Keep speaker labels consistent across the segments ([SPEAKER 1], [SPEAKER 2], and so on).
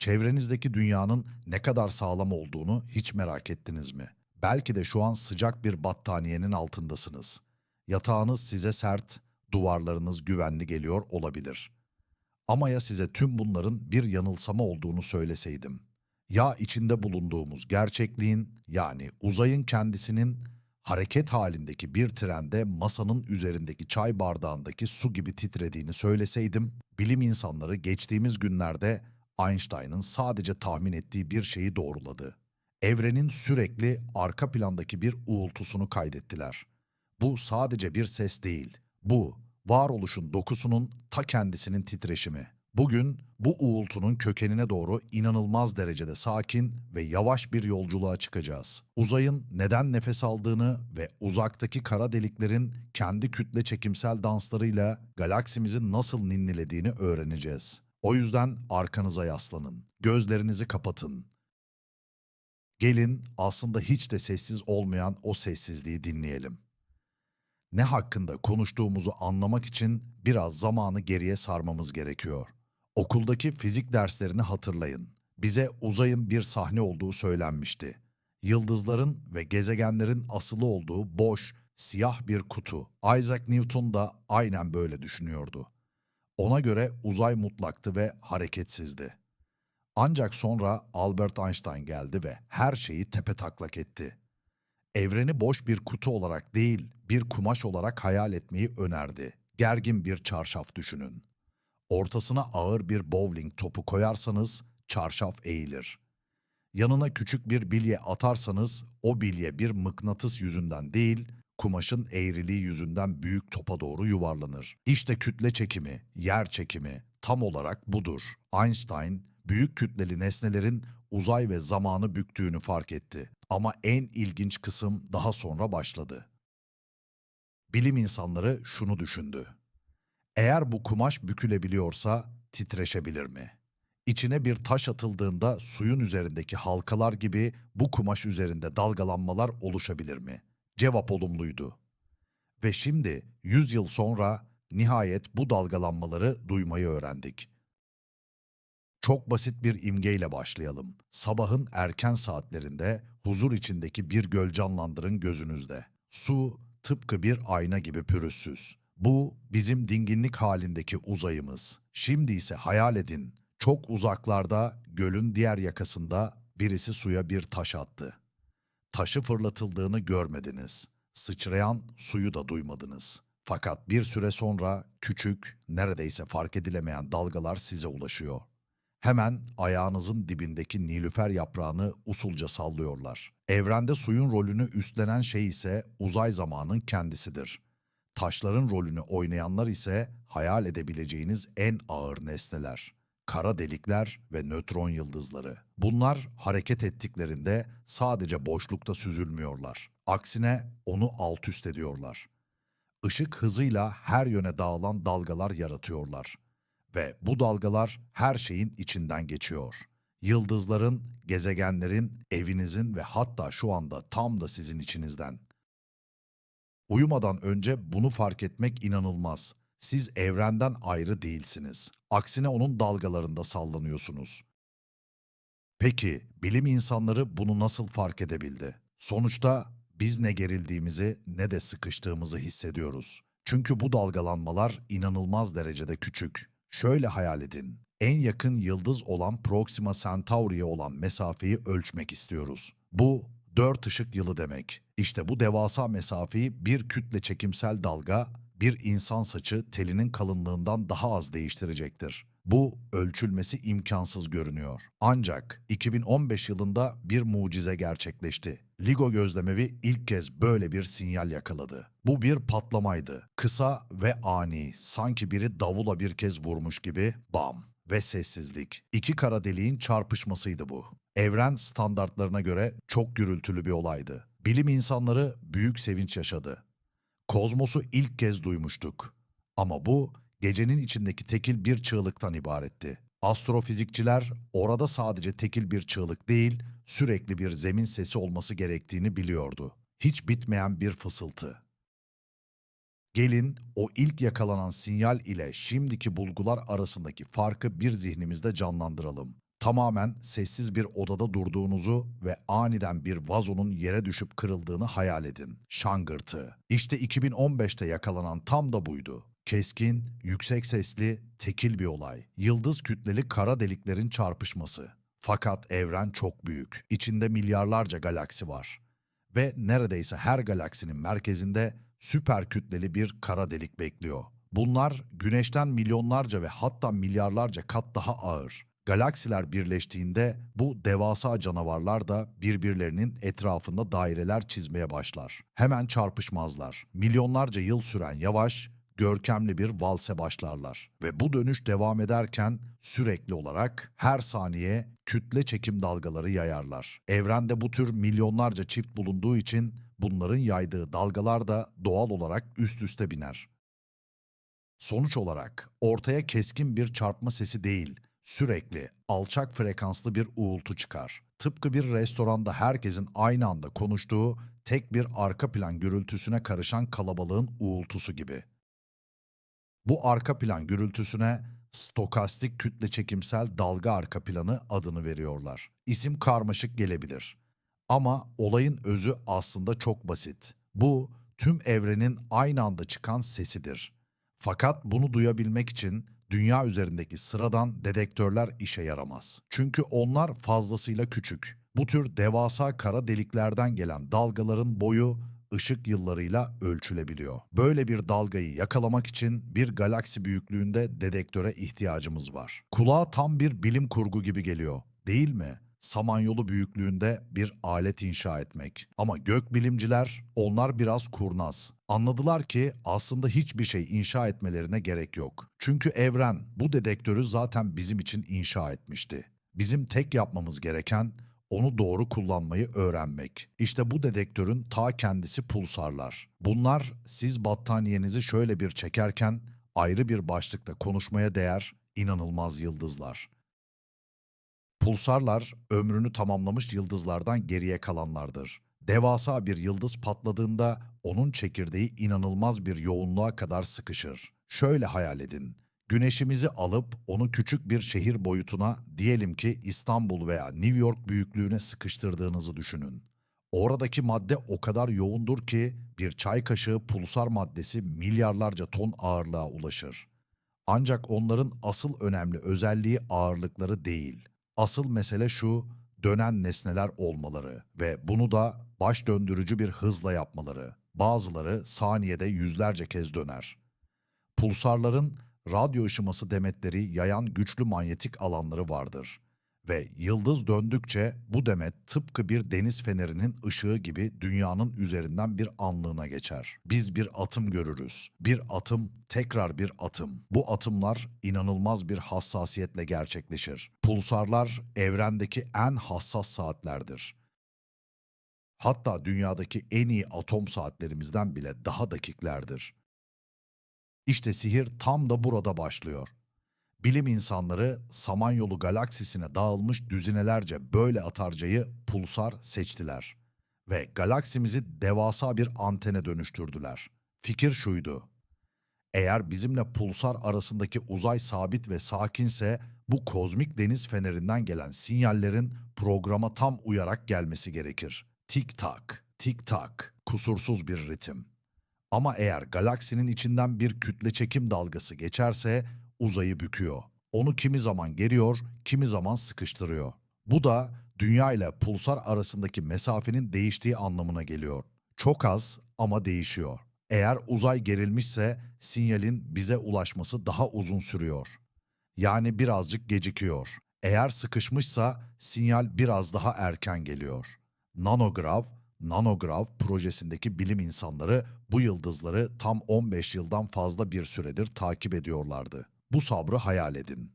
[SPEAKER 1] Çevrenizdeki dünyanın ne kadar sağlam olduğunu hiç merak ettiniz mi? Belki de şu an sıcak bir battaniyenin altındasınız. Yatağınız size sert, duvarlarınız güvenli geliyor olabilir. Ama ya size tüm bunların bir yanılsama olduğunu söyleseydim? Ya içinde bulunduğumuz gerçekliğin yani uzayın kendisinin hareket halindeki bir trende masanın üzerindeki çay bardağındaki su gibi titrediğini söyleseydim, bilim insanları geçtiğimiz günlerde Einstein'ın sadece tahmin ettiği bir şeyi doğruladı. Evrenin sürekli arka plandaki bir uğultusunu kaydettiler. Bu sadece bir ses değil. Bu, varoluşun dokusunun ta kendisinin titreşimi. Bugün bu uğultunun kökenine doğru inanılmaz derecede sakin ve yavaş bir yolculuğa çıkacağız. Uzayın neden nefes aldığını ve uzaktaki kara deliklerin kendi kütle çekimsel danslarıyla galaksimizin nasıl ninnilediğini öğreneceğiz. O yüzden arkanıza yaslanın, gözlerinizi kapatın. Gelin aslında hiç de sessiz olmayan o sessizliği dinleyelim. Ne hakkında konuştuğumuzu anlamak için biraz zamanı geriye sarmamız gerekiyor. Okuldaki fizik derslerini hatırlayın. Bize uzayın bir sahne olduğu söylenmişti. Yıldızların ve gezegenlerin asılı olduğu boş, siyah bir kutu. Isaac Newton da aynen böyle düşünüyordu. Ona göre uzay mutlaktı ve hareketsizdi. Ancak sonra Albert Einstein geldi ve her şeyi tepetaklak etti. Evreni boş bir kutu olarak değil, bir kumaş olarak hayal etmeyi önerdi. Gergin bir çarşaf düşünün. Ortasına ağır bir bowling topu koyarsanız çarşaf eğilir. Yanına küçük bir bilye atarsanız o bilye bir mıknatıs yüzünden değil, kumaşın eğriliği yüzünden büyük topa doğru yuvarlanır. İşte kütle çekimi, yer çekimi tam olarak budur. Einstein büyük kütleli nesnelerin uzay ve zamanı büktüğünü fark etti. Ama en ilginç kısım daha sonra başladı. Bilim insanları şunu düşündü. Eğer bu kumaş bükülebiliyorsa titreşebilir mi? İçine bir taş atıldığında suyun üzerindeki halkalar gibi bu kumaş üzerinde dalgalanmalar oluşabilir mi? Cevap olumluydu. Ve şimdi 100 yıl sonra nihayet bu dalgalanmaları duymayı öğrendik. Çok basit bir imgeyle başlayalım. Sabahın erken saatlerinde huzur içindeki bir göl canlandırın gözünüzde. Su tıpkı bir ayna gibi pürüzsüz. Bu bizim dinginlik halindeki uzayımız. Şimdi ise hayal edin. Çok uzaklarda gölün diğer yakasında birisi suya bir taş attı. Taşı fırlatıldığını görmediniz. Sıçrayan suyu da duymadınız. Fakat bir süre sonra küçük, neredeyse fark edilemeyen dalgalar size ulaşıyor. Hemen ayağınızın dibindeki nilüfer yaprağını usulca sallıyorlar. Evrende suyun rolünü üstlenen şey ise uzay zamanın kendisidir. Taşların rolünü oynayanlar ise hayal edebileceğiniz en ağır nesneler. Kara delikler ve nötron yıldızları. Bunlar hareket ettiklerinde sadece boşlukta süzülmüyorlar. Aksine onu alt üst ediyorlar. Işık hızıyla her yöne dağılan dalgalar yaratıyorlar. Ve bu dalgalar her şeyin içinden geçiyor. Yıldızların, gezegenlerin, evinizin ve hatta şu anda tam da sizin içinizden. Uyumadan önce bunu fark etmek inanılmaz. Siz evrenden ayrı değilsiniz. Aksine onun dalgalarında sallanıyorsunuz. Peki bilim insanları bunu nasıl fark edebildi? Sonuçta biz ne gerildiğimizi ne de sıkıştığımızı hissediyoruz. Çünkü bu dalgalanmalar inanılmaz derecede küçük. Şöyle hayal edin. En yakın yıldız olan Proxima Centauri'ye olan mesafeyi ölçmek istiyoruz. Bu 4 ışık yılı demek. İşte bu devasa mesafeyi bir kütle çekimsel dalga, bir insan saçı telinin kalınlığından daha az değiştirecektir. Bu ölçülmesi imkansız görünüyor. Ancak 2015 yılında bir mucize gerçekleşti. LIGO gözlemevi ilk kez böyle bir sinyal yakaladı. Bu bir patlamaydı. Kısa ve ani, sanki biri davula bir kez vurmuş gibi bam ve sessizlik. İki kara deliğin çarpışmasıydı bu. Evren standartlarına göre çok gürültülü bir olaydı. Bilim insanları büyük sevinç yaşadı. Kozmosu ilk kez duymuştuk. Ama bu gecenin içindeki tekil bir çığlıktan ibaretti. Astrofizikçiler orada sadece tekil bir çığlık değil, sürekli bir zemin sesi olması gerektiğini biliyordu. Hiç bitmeyen bir fısıltı. Gelin o ilk yakalanan sinyal ile şimdiki bulgular arasındaki farkı bir zihnimizde canlandıralım. Tamamen sessiz bir odada durduğunuzu ve aniden bir vazonun yere düşüp kırıldığını hayal edin. Şangırtı. İşte 2015'te yakalanan tam da buydu. Keskin, yüksek sesli, tekil bir olay. Yıldız kütleli kara deliklerin çarpışması. Fakat evren çok büyük. İçinde milyarlarca galaksi var. Ve neredeyse her galaksinin merkezinde süper kütleli bir kara delik bekliyor. Bunlar güneşten milyonlarca ve hatta milyarlarca kat daha ağır. Galaksiler birleştiğinde bu devasa canavarlar da birbirlerinin etrafında daireler çizmeye başlar. Hemen çarpışmazlar. Milyonlarca yıl süren yavaş, görkemli bir valse başlarlar. Ve bu dönüş devam ederken sürekli olarak her saniye kütle çekim dalgaları yayarlar. Evrende bu tür milyonlarca çift bulunduğu için bunların yaydığı dalgalar da doğal olarak üst üste biner. Sonuç olarak ortaya keskin bir çarpma sesi değil, sürekli alçak frekanslı bir uğultu çıkar. Tıpkı bir restoranda herkesin aynı anda konuştuğu tek bir arka plan gürültüsüne karışan kalabalığın uğultusu gibi. Bu arka plan gürültüsüne stokastik kütle çekimsel dalga arka planı adını veriyorlar. İsim karmaşık gelebilir. Ama olayın özü aslında çok basit. Bu tüm evrenin aynı anda çıkan sesidir. Fakat bunu duyabilmek için dünya üzerindeki sıradan dedektörler işe yaramaz. Çünkü onlar fazlasıyla küçük. Bu tür devasa kara deliklerden gelen dalgaların boyu ışık yıllarıyla ölçülebiliyor. Böyle bir dalgayı yakalamak için bir galaksi büyüklüğünde dedektöre ihtiyacımız var. Kulağa tam bir bilim kurgu gibi geliyor, değil mi? Samanyolu büyüklüğünde bir alet inşa etmek. Ama gökbilimciler onlar biraz kurnaz. Anladılar ki aslında hiçbir şey inşa etmelerine gerek yok. Çünkü evren bu dedektörü zaten bizim için inşa etmişti. Bizim tek yapmamız gereken onu doğru kullanmayı öğrenmek. İşte bu dedektörün ta kendisi pulsarlar. Bunlar siz battaniyenizi şöyle bir çekerken ayrı bir başlıkta konuşmaya değer inanılmaz yıldızlar. Pulsarlar ömrünü tamamlamış yıldızlardan geriye kalanlardır. Devasa bir yıldız patladığında onun çekirdeği inanılmaz bir yoğunluğa kadar sıkışır. Şöyle hayal edin. Güneşimizi alıp onu küçük bir şehir boyutuna, diyelim ki İstanbul veya New York büyüklüğüne sıkıştırdığınızı düşünün. Oradaki madde o kadar yoğundur ki bir çay kaşığı pulsar maddesi milyarlarca ton ağırlığa ulaşır. Ancak onların asıl önemli özelliği ağırlıkları değil. Asıl mesele şu, dönen nesneler olmaları ve bunu da baş döndürücü bir hızla yapmaları. Bazıları saniyede yüzlerce kez döner. Pulsarların radyo ışıması demetleri yayan güçlü manyetik alanları vardır. Ve yıldız döndükçe bu demet tıpkı bir deniz fenerinin ışığı gibi dünyanın üzerinden bir anlığına geçer. Biz bir atım görürüz. Bir atım, tekrar bir atım. Bu atımlar inanılmaz bir hassasiyetle gerçekleşir. Pulsarlar evrendeki en hassas saatlerdir. Hatta dünyadaki en iyi atom saatlerimizden bile daha dakiklerdir. İşte sihir tam da burada başlıyor. Bilim insanları Samanyolu galaksisine dağılmış düzinelerce böyle atarcayı pulsar seçtiler. Ve galaksimizi devasa bir antene dönüştürdüler. Fikir şuydu. Eğer bizimle pulsar arasındaki uzay sabit ve sakinse bu kozmik deniz fenerinden gelen sinyallerin programa tam uyarak gelmesi gerekir. Tik tak, tik tak, kusursuz bir ritim. Ama eğer galaksinin içinden bir kütle çekim dalgası geçerse uzayı büküyor. Onu kimi zaman geriyor, kimi zaman sıkıştırıyor. Bu da dünya ile pulsar arasındaki mesafenin değiştiği anlamına geliyor. Çok az ama değişiyor. Eğer uzay gerilmişse sinyalin bize ulaşması daha uzun sürüyor. Yani birazcık gecikiyor. Eğer sıkışmışsa sinyal biraz daha erken geliyor. Nanograv Nanograv projesindeki bilim insanları bu yıldızları tam 15 yıldan fazla bir süredir takip ediyorlardı. Bu sabrı hayal edin.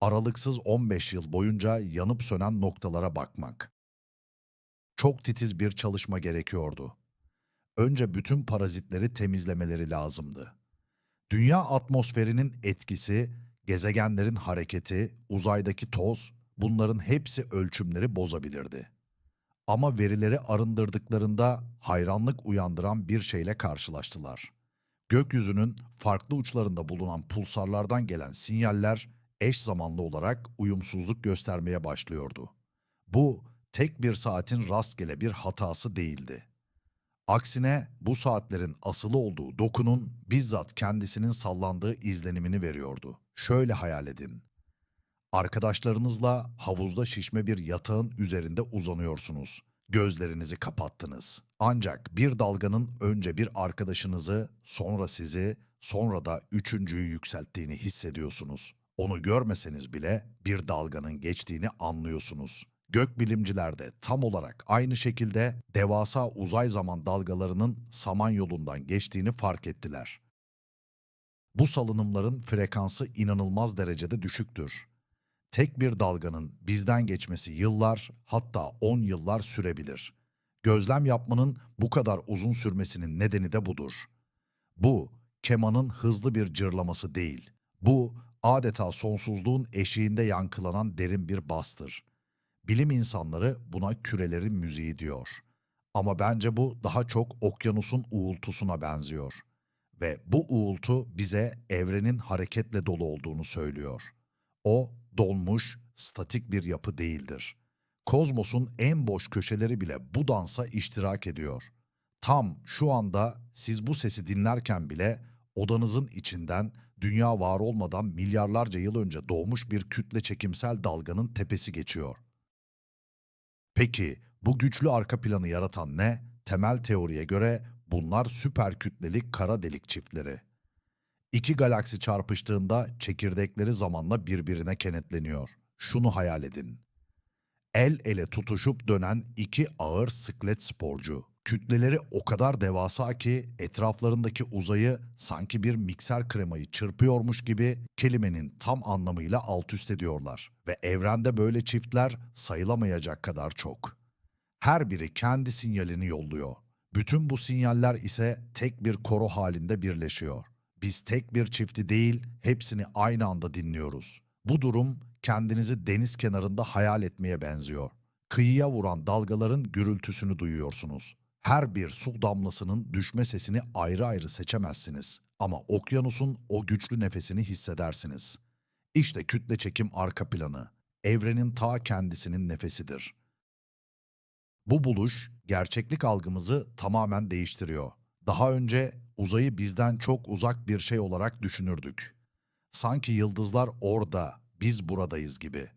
[SPEAKER 1] Aralıksız 15 yıl boyunca yanıp sönen noktalara bakmak. Çok titiz bir çalışma gerekiyordu. Önce bütün parazitleri temizlemeleri lazımdı. Dünya atmosferinin etkisi, gezegenlerin hareketi, uzaydaki toz, bunların hepsi ölçümleri bozabilirdi. Ama verileri arındırdıklarında hayranlık uyandıran bir şeyle karşılaştılar. Gökyüzünün farklı uçlarında bulunan pulsarlardan gelen sinyaller eş zamanlı olarak uyumsuzluk göstermeye başlıyordu. Bu tek bir saatin rastgele bir hatası değildi. Aksine bu saatlerin asılı olduğu dokunun bizzat kendisinin sallandığı izlenimini veriyordu. Şöyle hayal edin. Arkadaşlarınızla havuzda şişme bir yatağın üzerinde uzanıyorsunuz. Gözlerinizi kapattınız. Ancak bir dalganın önce bir arkadaşınızı, sonra sizi, sonra da üçüncüyü yükselttiğini hissediyorsunuz. Onu görmeseniz bile bir dalganın geçtiğini anlıyorsunuz. Gökbilimciler de tam olarak aynı şekilde devasa uzay zaman dalgalarının Samanyolu'ndan geçtiğini fark ettiler. Bu salınımların frekansı inanılmaz derecede düşüktür. Tek bir dalganın bizden geçmesi yıllar, hatta 10 yıllar sürebilir. Gözlem yapmanın bu kadar uzun sürmesinin nedeni de budur. Bu, kemanın hızlı bir cırlaması değil. Bu, adeta sonsuzluğun eşiğinde yankılanan derin bir bastır. Bilim insanları buna kürelerin müziği diyor. Ama bence bu daha çok okyanusun uğultusuna benziyor. Ve bu uğultu bize evrenin hareketle dolu olduğunu söylüyor. O donmuş, statik bir yapı değildir. Kozmosun en boş köşeleri bile bu dansa iştirak ediyor. Tam şu anda siz bu sesi dinlerken bile odanızın içinden dünya var olmadan milyarlarca yıl önce doğmuş bir kütle çekimsel dalganın tepesi geçiyor. Peki bu güçlü arka planı yaratan ne? Temel teoriye göre bunlar süper kütleli kara delik çiftleri. İki galaksi çarpıştığında çekirdekleri zamanla birbirine kenetleniyor. Şunu hayal edin. El ele tutuşup dönen iki ağır sıklet sporcu. Kütleleri o kadar devasa ki etraflarındaki uzayı sanki bir mikser kremayı çırpıyormuş gibi kelimenin tam anlamıyla alt üst ediyorlar. Ve evrende böyle çiftler sayılamayacak kadar çok. Her biri kendi sinyalini yolluyor. Bütün bu sinyaller ise tek bir koro halinde birleşiyor. Biz tek bir çifti değil, hepsini aynı anda dinliyoruz. Bu durum kendinizi deniz kenarında hayal etmeye benziyor. Kıyıya vuran dalgaların gürültüsünü duyuyorsunuz. Her bir su damlasının düşme sesini ayrı ayrı seçemezsiniz ama okyanusun o güçlü nefesini hissedersiniz. İşte kütle çekim arka planı. Evrenin ta kendisinin nefesidir. Bu buluş gerçeklik algımızı tamamen değiştiriyor. Daha önce uzayı bizden çok uzak bir şey olarak düşünürdük. Sanki yıldızlar orada, biz buradayız gibi.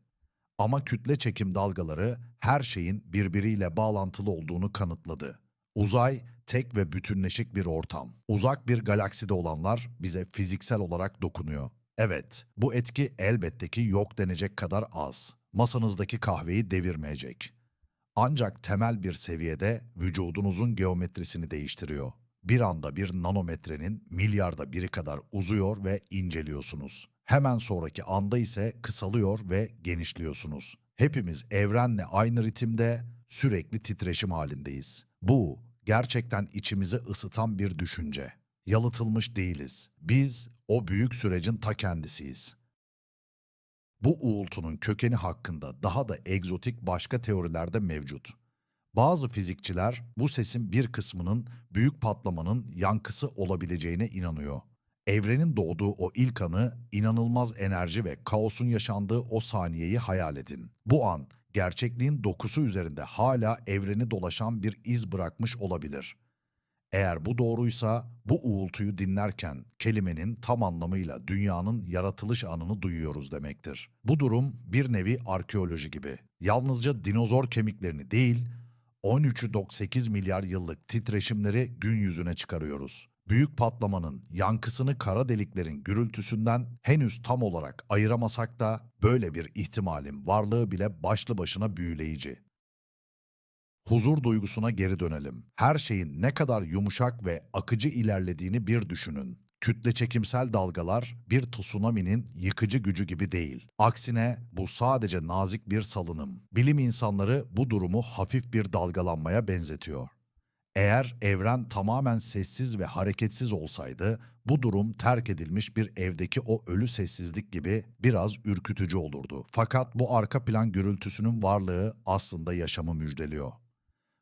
[SPEAKER 1] Ama kütle çekim dalgaları her şeyin birbiriyle bağlantılı olduğunu kanıtladı. Uzay tek ve bütünleşik bir ortam. Uzak bir galakside olanlar bize fiziksel olarak dokunuyor. Evet, bu etki elbette ki yok denecek kadar az. Masanızdaki kahveyi devirmeyecek. Ancak temel bir seviyede vücudunuzun geometrisini değiştiriyor. Bir anda bir nanometrenin milyarda biri kadar uzuyor ve inceliyorsunuz. Hemen sonraki anda ise kısalıyor ve genişliyorsunuz. Hepimiz evrenle aynı ritimde sürekli titreşim halindeyiz. Bu gerçekten içimizi ısıtan bir düşünce. Yalıtılmış değiliz. Biz o büyük sürecin ta kendisiyiz. Bu uğultunun kökeni hakkında daha da egzotik başka teoriler de mevcut. Bazı fizikçiler bu sesin bir kısmının büyük patlamanın yankısı olabileceğine inanıyor. Evrenin doğduğu o ilk anı, inanılmaz enerji ve kaosun yaşandığı o saniyeyi hayal edin. Bu an, gerçekliğin dokusu üzerinde hala evreni dolaşan bir iz bırakmış olabilir. Eğer bu doğruysa, bu uğultuyu dinlerken kelimenin tam anlamıyla dünyanın yaratılış anını duyuyoruz demektir. Bu durum bir nevi arkeoloji gibi. Yalnızca dinozor kemiklerini değil, 13.8 milyar yıllık titreşimleri gün yüzüne çıkarıyoruz. Büyük patlamanın yankısını kara deliklerin gürültüsünden henüz tam olarak ayıramasak da böyle bir ihtimalin varlığı bile başlı başına büyüleyici. Huzur duygusuna geri dönelim. Her şeyin ne kadar yumuşak ve akıcı ilerlediğini bir düşünün. Kütle çekimsel dalgalar bir tsunami'nin yıkıcı gücü gibi değil. Aksine bu sadece nazik bir salınım. Bilim insanları bu durumu hafif bir dalgalanmaya benzetiyor. Eğer evren tamamen sessiz ve hareketsiz olsaydı, bu durum terk edilmiş bir evdeki o ölü sessizlik gibi biraz ürkütücü olurdu. Fakat bu arka plan gürültüsünün varlığı aslında yaşamı müjdeliyor.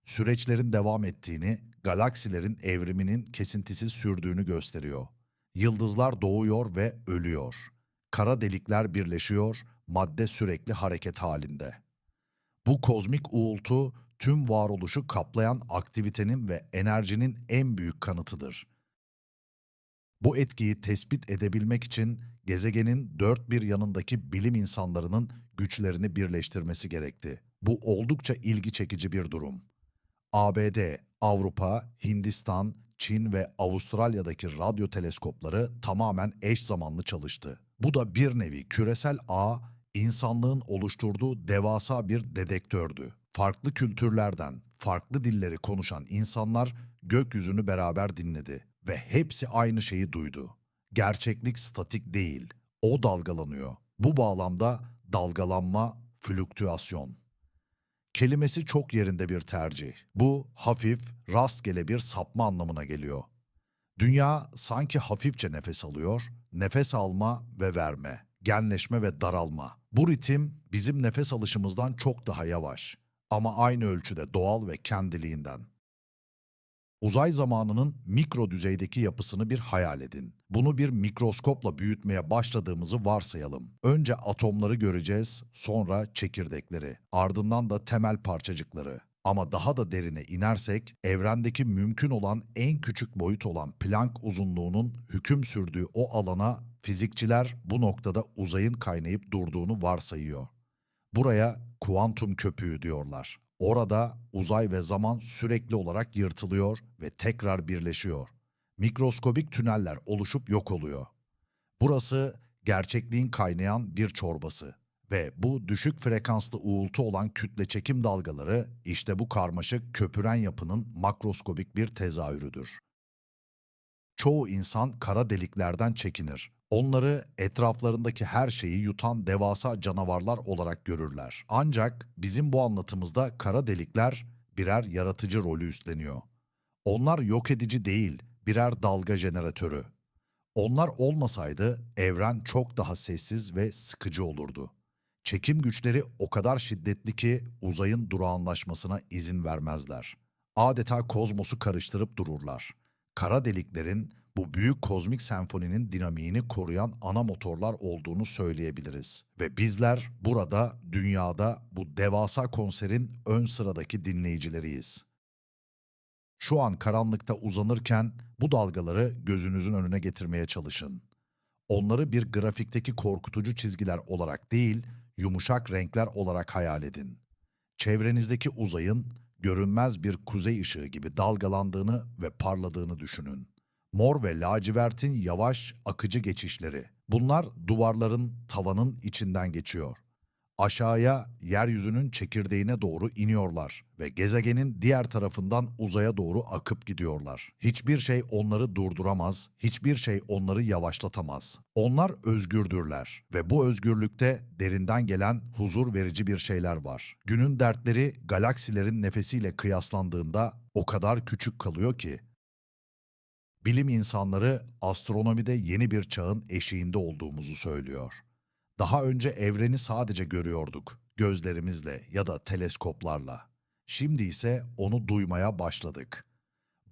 [SPEAKER 1] Süreçlerin devam ettiğini, galaksilerin evriminin kesintisiz sürdüğünü gösteriyor. Yıldızlar doğuyor ve ölüyor. kara delikler birleşiyor, madde sürekli hareket halinde. Bu kozmik uğultu tüm varoluşu kaplayan aktivitenin ve enerjinin en büyük kanıtıdır. Bu etkiyi tespit edebilmek için gezegenin dört bir yanındaki bilim insanlarının güçlerini birleştirmesi gerekti. Bu oldukça ilgi çekici bir durum. ABD, Avrupa, Hindistan, Çin ve Avustralya'daki radyo teleskopları tamamen eş zamanlı çalıştı. Bu da bir nevi küresel ağ, insanlığın oluşturduğu devasa bir dedektördü. Farklı kültürlerden, farklı dilleri konuşan insanlar gökyüzünü beraber dinledi ve hepsi aynı şeyi duydu. Gerçeklik statik değil, o dalgalanıyor. Bu bağlamda dalgalanma, flüktüasyon. Kelimesi çok yerinde bir tercih. Bu hafif, rastgele bir sapma anlamına geliyor. Dünya sanki hafifçe nefes alıyor, nefes alma ve verme, genleşme ve daralma. Bu ritim bizim nefes alışımızdan çok daha yavaş ama aynı ölçüde doğal ve kendiliğinden. Uzay zamanının mikro düzeydeki yapısını bir hayal edin. Bunu bir mikroskopla büyütmeye başladığımızı varsayalım. Önce atomları göreceğiz, sonra çekirdekleri, ardından da temel parçacıkları. Ama daha da derine inersek, evrendeki mümkün olan en küçük boyut olan Planck uzunluğunun hüküm sürdüğü o alana fizikçiler bu noktada uzayın kaynayıp durduğunu varsayıyor. Buraya kuantum köpüğü diyorlar. Orada uzay ve zaman sürekli olarak yırtılıyor ve tekrar birleşiyor. Mikroskobik tüneller oluşup yok oluyor. Burası gerçekliğin kaynayan bir çorbası ve bu düşük frekanslı uğultu olan kütle çekim dalgaları işte bu karmaşık köpüren yapının makroskobik bir tezahürüdür. Çoğu insan kara deliklerden çekinir. Onları etraflarındaki her şeyi yutan devasa canavarlar olarak görürler. Ancak bizim bu anlatımızda kara delikler birer yaratıcı rolü üstleniyor. Onlar yok edici değil, birer dalga jeneratörü. Onlar olmasaydı evren çok daha sessiz ve sıkıcı olurdu. Çekim güçleri o kadar şiddetli ki uzayın durağanlaşmasına izin vermezler. Adeta kozmosu karıştırıp dururlar. Kara deliklerin bu büyük kozmik senfoninin dinamiğini koruyan ana motorlar olduğunu söyleyebiliriz. Ve bizler burada, dünyada bu devasa konserin ön sıradaki dinleyicileriyiz. Şu an karanlıkta uzanırken bu dalgaları gözünüzün önüne getirmeye çalışın. Onları bir grafikteki korkutucu çizgiler olarak değil, yumuşak renkler olarak hayal edin. Çevrenizdeki uzayın görünmez bir kuzey ışığı gibi dalgalandığını ve parladığını düşünün. Mor ve lacivertin yavaş, akıcı geçişleri. Bunlar duvarların, tavanın içinden geçiyor. Aşağıya, yeryüzünün çekirdeğine doğru iniyorlar ve gezegenin diğer tarafından uzaya doğru akıp gidiyorlar. Hiçbir şey onları durduramaz, hiçbir şey onları yavaşlatamaz. Onlar özgürdürler ve bu özgürlükte derinden gelen huzur verici bir şeyler var. Günün dertleri galaksilerin nefesiyle kıyaslandığında o kadar küçük kalıyor ki Bilim insanları astronomide yeni bir çağın eşiğinde olduğumuzu söylüyor. Daha önce evreni sadece görüyorduk, gözlerimizle ya da teleskoplarla. Şimdi ise onu duymaya başladık.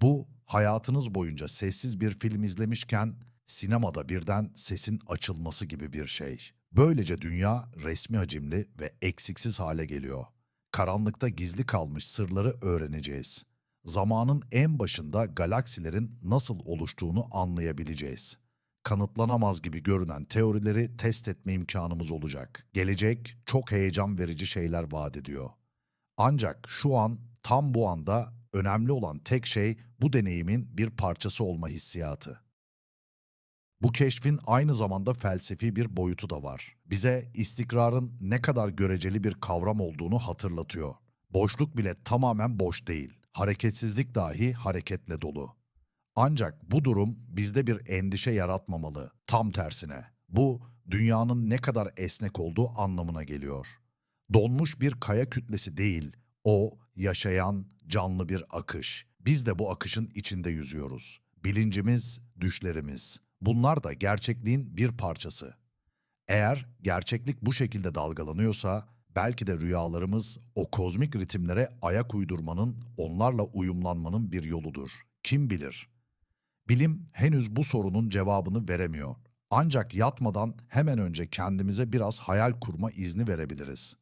[SPEAKER 1] Bu, hayatınız boyunca sessiz bir film izlemişken sinemada birden sesin açılması gibi bir şey. Böylece dünya resmi hacimli ve eksiksiz hale geliyor. Karanlıkta gizli kalmış sırları öğreneceğiz zamanın en başında galaksilerin nasıl oluştuğunu anlayabileceğiz. Kanıtlanamaz gibi görünen teorileri test etme imkanımız olacak. Gelecek çok heyecan verici şeyler vaat ediyor. Ancak şu an, tam bu anda önemli olan tek şey bu deneyimin bir parçası olma hissiyatı. Bu keşfin aynı zamanda felsefi bir boyutu da var. Bize istikrarın ne kadar göreceli bir kavram olduğunu hatırlatıyor. Boşluk bile tamamen boş değil hareketsizlik dahi hareketle dolu. Ancak bu durum bizde bir endişe yaratmamalı. Tam tersine. Bu dünyanın ne kadar esnek olduğu anlamına geliyor. Donmuş bir kaya kütlesi değil, o yaşayan canlı bir akış. Biz de bu akışın içinde yüzüyoruz. Bilincimiz, düşlerimiz. Bunlar da gerçekliğin bir parçası. Eğer gerçeklik bu şekilde dalgalanıyorsa Belki de rüyalarımız o kozmik ritimlere ayak uydurmanın, onlarla uyumlanmanın bir yoludur. Kim bilir? Bilim henüz bu sorunun cevabını veremiyor. Ancak yatmadan hemen önce kendimize biraz hayal kurma izni verebiliriz.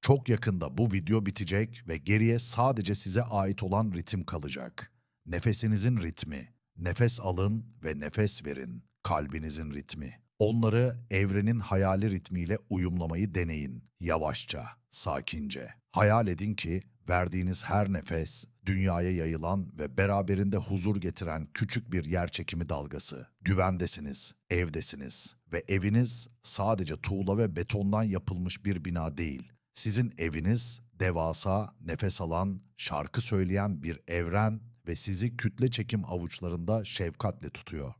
[SPEAKER 1] Çok yakında bu video bitecek ve geriye sadece size ait olan ritim kalacak. Nefesinizin ritmi. Nefes alın ve nefes verin. Kalbinizin ritmi. Onları evrenin hayali ritmiyle uyumlamayı deneyin. Yavaşça, sakince. Hayal edin ki verdiğiniz her nefes dünyaya yayılan ve beraberinde huzur getiren küçük bir yerçekimi dalgası. Güvendesiniz, evdesiniz ve eviniz sadece tuğla ve betondan yapılmış bir bina değil. Sizin eviniz devasa, nefes alan, şarkı söyleyen bir evren ve sizi kütle çekim avuçlarında şefkatle tutuyor.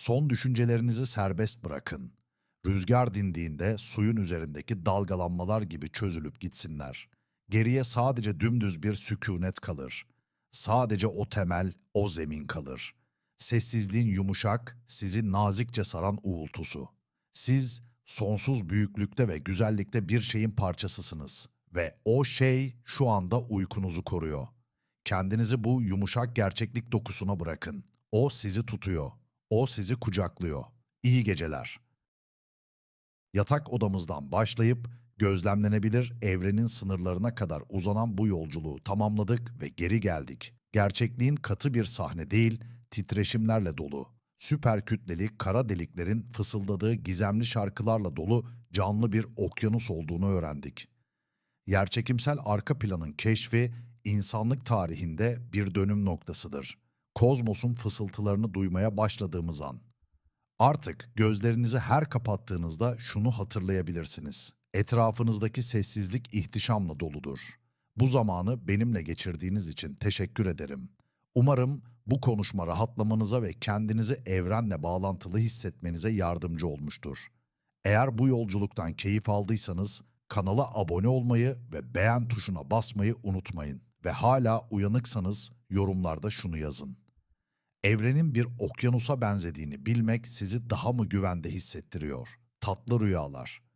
[SPEAKER 1] Son düşüncelerinizi serbest bırakın. Rüzgar dindiğinde suyun üzerindeki dalgalanmalar gibi çözülüp gitsinler. Geriye sadece dümdüz bir sükunet kalır. Sadece o temel, o zemin kalır. Sessizliğin yumuşak, sizi nazikçe saran uğultusu. Siz sonsuz büyüklükte ve güzellikte bir şeyin parçasısınız ve o şey şu anda uykunuzu koruyor. Kendinizi bu yumuşak gerçeklik dokusuna bırakın. O sizi tutuyor. O sizi kucaklıyor. İyi geceler. Yatak odamızdan başlayıp gözlemlenebilir evrenin sınırlarına kadar uzanan bu yolculuğu tamamladık ve geri geldik. Gerçekliğin katı bir sahne değil, titreşimlerle dolu. Süper kütleli kara deliklerin fısıldadığı gizemli şarkılarla dolu canlı bir okyanus olduğunu öğrendik. Yerçekimsel arka planın keşfi insanlık tarihinde bir dönüm noktasıdır. Kozmosun fısıltılarını duymaya başladığımız an. Artık gözlerinizi her kapattığınızda şunu hatırlayabilirsiniz. Etrafınızdaki sessizlik ihtişamla doludur. Bu zamanı benimle geçirdiğiniz için teşekkür ederim. Umarım bu konuşma rahatlamanıza ve kendinizi evrenle bağlantılı hissetmenize yardımcı olmuştur. Eğer bu yolculuktan keyif aldıysanız kanala abone olmayı ve beğen tuşuna basmayı unutmayın. Ve hala uyanıksanız yorumlarda şunu yazın. Evrenin bir okyanusa benzediğini bilmek sizi daha mı güvende hissettiriyor? Tatlı rüyalar.